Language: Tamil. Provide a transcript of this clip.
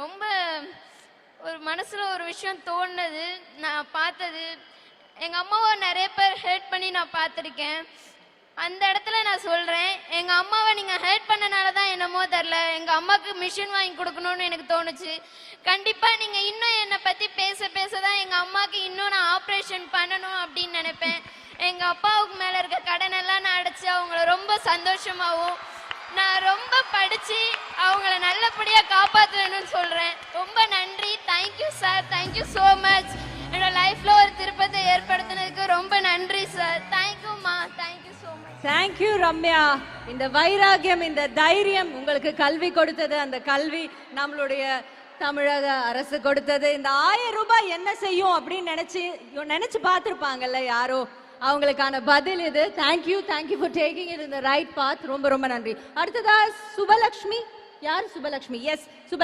ரொம்ப ஒரு மனசில் ஒரு விஷயம் தோணுனது நான் பார்த்தது எங்கள் அம்மாவை நிறைய பேர் ஹேட் பண்ணி நான் பார்த்துருக்கேன். அந்த இடத்துல நான் சொல்கிறேன் எங்கள் அம்மாவை நீங்கள் ஹேட் பண்ணனால தான் என்னமோ தெரில எங்கள் அம்மாவுக்கு மிஷின் வாங்கி கொடுக்கணும்னு எனக்கு தோணுச்சு. கண்டிப்பாக நீங்கள் இன்னும் என்னை பற்றி பேச பேச தான் எங்கள் அம்மாவுக்கு இன்னும் நான் ஆப்ரேஷன் பண்ணணும் அப்படின்னு நினைப்பேன். எங்கள் அப்பாவுக்கு மேலே இருக்க கடனெல்லாம் நான் அடைச்சி அவங்கள ரொம்ப சந்தோஷமாகவும் நான் ரொம்ப படித்து நல்லபடியா காப்பாற்றணும்னு சொல்றேன். ரொம்ப நன்றி. Thank you sir thank you so much என்னோட லைஃப்ல ஒரு திருப்பத்தை ஏற்படுத்தினதுக்கு ரொம்ப நன்றி சார் தேங்க்யூம்மா thank you so much thank you Ramya. இந்த வைராகியம் இந்த தைரியம் உங்களுக்கு கல்வி கொடுத்தது. அந்த கல்வி நம்மளுடைய தமிழக அரசு கொடுத்தது. இந்த ஆயிரம் ரூபாய் என்ன செய்யும் அப்படின்னு நினைச்சு நினைச்சு பார்த்துருப்பாங்கல்ல யாரோ? அவங்களுக்கான பதில் இது. Thank you thank you for taking it இந்த ரைட் பாத் ரொம்ப ரொம்ப நன்றி. அடுத்ததா சுபலக்ஷ்மி. யார் சுபலக்ஷ்மி எஸ் சுப